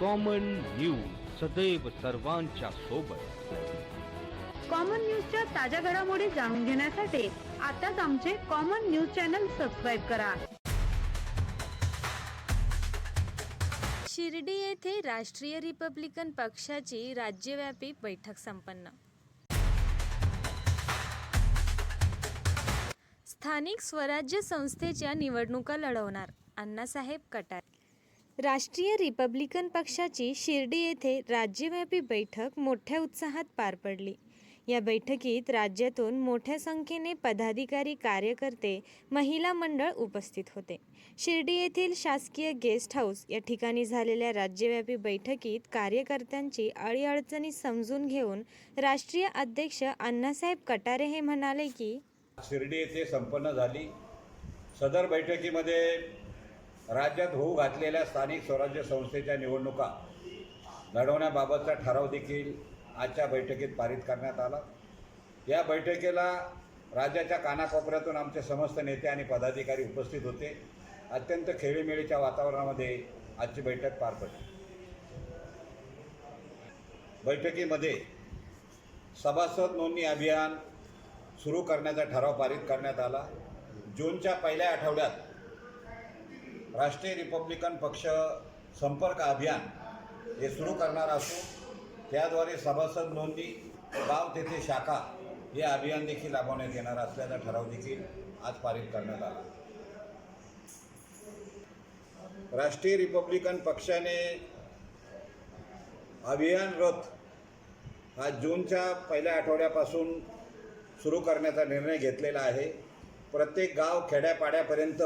Common news सदैव सर्वांच्या सोबत. कॉमन न्यूजच्या ताज्या घडामोडी जाणून घेण्यासाठी आताच आमचे कॉमन न्यूज चॅनल सबस्क्राईब करा. शिर्डी येथे राष्ट्रीय रिपब्लिकन पक्षाची राज्यव्यापी बैठक संपन्न. स्थानिक स्वराज्य संस्थेच्या निवडणुका लढवणार अण्णासाहेब कटार. राष्ट्रीय रिपब्लिकन पक्षाची शिर्डी येथे राज्यव्यापी बैठक मोठ्या उत्साहात पार पडली. या बैठकीत राज्यातून मोठ्या संख्येने पदाधिकारी कार्यकर्ते महिला मंडळ उपस्थित होते. शिर्डी येथील शासकीय गेस्ट हाऊस या ठिकाणी झालेल्या राज्यव्यापी बैठकीत कार्यकर्त्यांची अडीअडचणी समजून घेऊन राष्ट्रीय अध्यक्ष अण्णासाहेब कटारे हे म्हणाले की शिर्डी येथे संपन्न झाली. सदर बैठकीमध्ये राज्यात होऊ घातलेल्या स्थानिक स्वराज्य संस्थेच्या निवडणुका लढवण्याबाबतचा ठराव देखील आजच्या बैठकीत पारित करण्यात आला. या बैठकीला राज्याच्या कानाकोपऱ्यातून आमचे समस्त नेते आणि पदाधिकारी उपस्थित होते. अत्यंत खेळीमेळीच्या वातावरणामध्ये आजची बैठक पार पडली. बैठकीमध्ये सभासद नोंदणी अभियान सुरू करण्याचा ठराव पारित करण्यात आला. जूनच्या पहिल्या आठवड्यात राष्ट्रीय रिपब्लिकन पक्ष संपर्क अभियान हे सुरू करणार असून त्याद्वारे सभासद नोंदणी गाव तेथे शाखा हे अभियान देखील राबवण्यात येणार असल्याचा ठराव देखील आज पारित करण्यात आला. राष्ट्रीय रिपब्लिकन पक्षाने अभियान रथ हा जूनच्या पहिल्या आठवड्यापासून सुरू करण्याचा निर्णय घेतलेला आहे. प्रत्येक गाव खेड्यापाड्यापर्यंत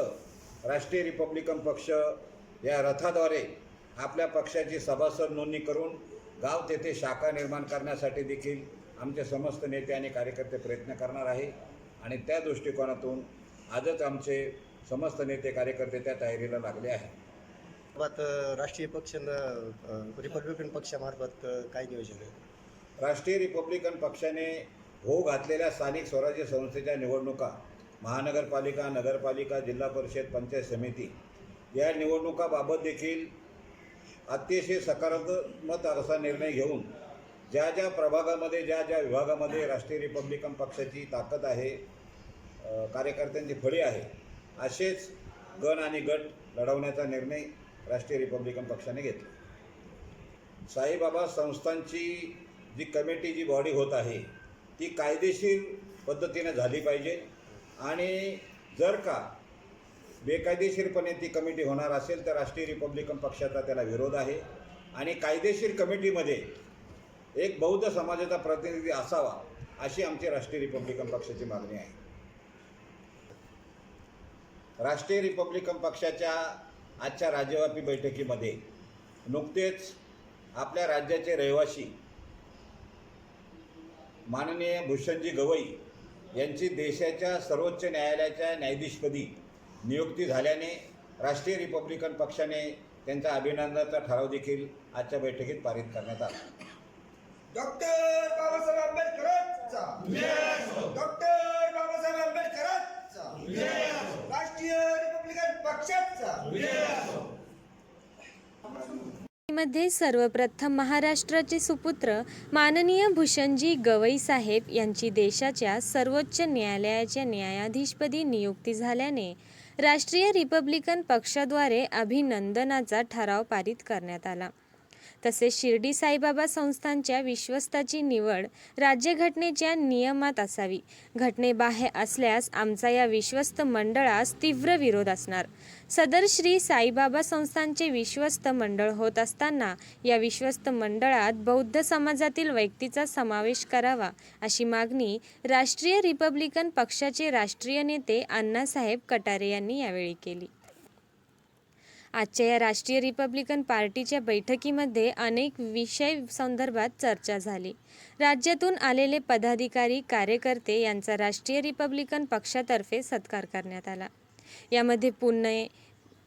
राष्ट्रीय रिपब्लिकन पक्ष या रथाद्वारे आपल्या पक्षाची सभासद नोंदणी करून गाव तेथे शाखा निर्माण करण्यासाठी देखील आमचे समस्त नेते आणि कार्यकर्ते प्रयत्न करणार आहे. आणि त्या दृष्टिकोनातून आजच आमचे समस्त नेते कार्यकर्ते त्या तयारीला लागले आहेत. राष्ट्रीय पक्ष रिपब्लिकन पक्षामार्फत काय नियोजन आहे? राष्ट्रीय रिपब्लिकन पक्षाने होऊ घातलेल्या स्थानिक स्वराज्य संस्थेच्या निवडणुका महानगरपालिका नगरपालिका जिल्हा परिषद पंचायत समिती. या निवडणुकाबाबत देखील अतिशय सकारात्मक असा निर्णय घेऊन ज्या ज्या प्रभागामध्ये ज्या ज्या विभागामध्ये राष्ट्रीय रिपब्लिकन पक्षाची ताकद आहे कार्यकर्त्यांची फळी आहे असेच गण आणि गट लढवण्याचा निर्णय राष्ट्रीय रिपब्लिकन पक्षाने घेतला. साईबाबा संस्थांची जी कमिटी जी बॉडी होत आहे ती कायदेशीर पद्धतीने झाली पाहिजे. आणि जर का बेकायदेशीरपणे ती कमिटी होणार असेल तर राष्ट्रीय रिपब्लिकन पक्षाचा त्याला विरोध आहे. आणि कायदेशीर कमिटीमध्ये एक बौद्ध समाजाचा प्रतिनिधी असावा अशी आमची राष्ट्रीय रिपब्लिकन पक्षाची मागणी आहे. राष्ट्रीय रिपब्लिकन पक्षाच्या आजच्या राज्यव्यापी बैठकीमध्ये नुकतेच आपल्या राज्याचे रहिवासी माननीय भूषणजी गवई यांची देशाच्या सर्वोच्च न्यायालयाच्या न्यायाधीशपदी नियुक्ती झाल्याने राष्ट्रीय रिपब्लिकन पक्षाने त्यांचा अभिनंदनाचा ठराव देखील आजच्या बैठकीत पारित करण्यात आला. डॉक्टर बाबासाहेब आंबेडकरांचा. डॉक्टर बाबासाहेब आंबेडकरांचा. राष्ट्रीय रिपब्लिकन पक्षाचा. मध्ये सर्वप्रथम महाराष्ट्राचे सुपुत्र माननीय भूषणजी गवई साहेब यांची देशाच्या सर्वोच्च न्यायालयाच्या न्यायाधीशपदी नियुक्ती झाल्याने राष्ट्रीय रिपब्लिकन पक्षाद्वारे अभिनंदनाचा ठराव पारित करण्यात आला. तसेच शिर्डी साईबाबा संस्थांच्या विश्वस्ताची निवड राज्यघटनेच्या नियमात असावी. घटनेबाह्य असल्यास आमचा या विश्वस्त मंडळास तीव्र विरोध असणार. सदर श्री साईबाबा संस्थांचे विश्वस्त मंडळ होत असताना या विश्वस्त मंडळात बौद्ध समाजातील व्यक्तीचा समावेश करावा अशी मागणी राष्ट्रीय रिपब्लिकन पक्षाचे राष्ट्रीय नेते अण्णासाहेब कटारे यांनी यावेळी केली. आजच्या या राष्ट्रीय रिपब्लिकन पार्टीच्या बैठकीमध्ये अनेक विषय संदर्भात चर्चा झाली. राज्यातून आलेले पदाधिकारी कार्यकर्ते यांचा राष्ट्रीय रिपब्लिकन पक्षातर्फे सत्कार करण्यात आला. यामध्ये पुणे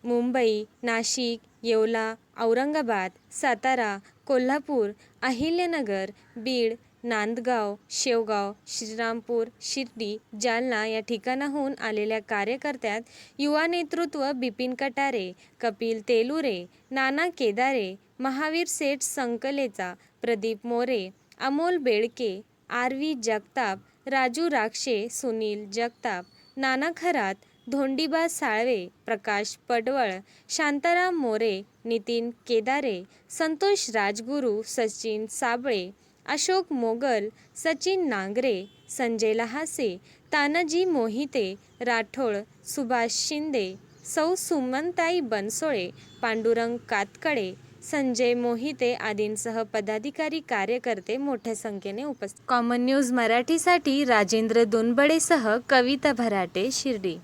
मुंबई नाशिक येवला औरंगाबाद सातारा कोल्हापूर अहिल्यानगर बीड नांदगाव शेवगाव श्रीरामपूर शिर्डी जालना या ठिकाणाहून आलेल्या कार्यकर्त्यात युवा नेतृत्व बिपिन कटारे कपिल तेलुरे नाना केदारे महावीर सेठ संकलेचा प्रदीप मोरे अमोल बेळके आर व्ही जगताप राजू राक्षे सुनील जगताप नाना खरात धोंडीबा साळवे प्रकाश पडवळ शांताराम मोरे नितीन केदारे संतोष राजगुरू सचिन साबळे अशोक मोगल सचिन नांगरे संजय लहासे तानाजी मोहिते राठोड सुभाष शिंदे सौ सुमनताई बनसोळे पांडुरंग कातकडे संजय मोहिते आदींसह पदाधिकारी कार्यकर्ते मोठ्या संख्येने उपस्थित. कॉमन न्यूज मराठीसाठी राजेंद्र दोनबडेसह कविता भराटे शिर्डी.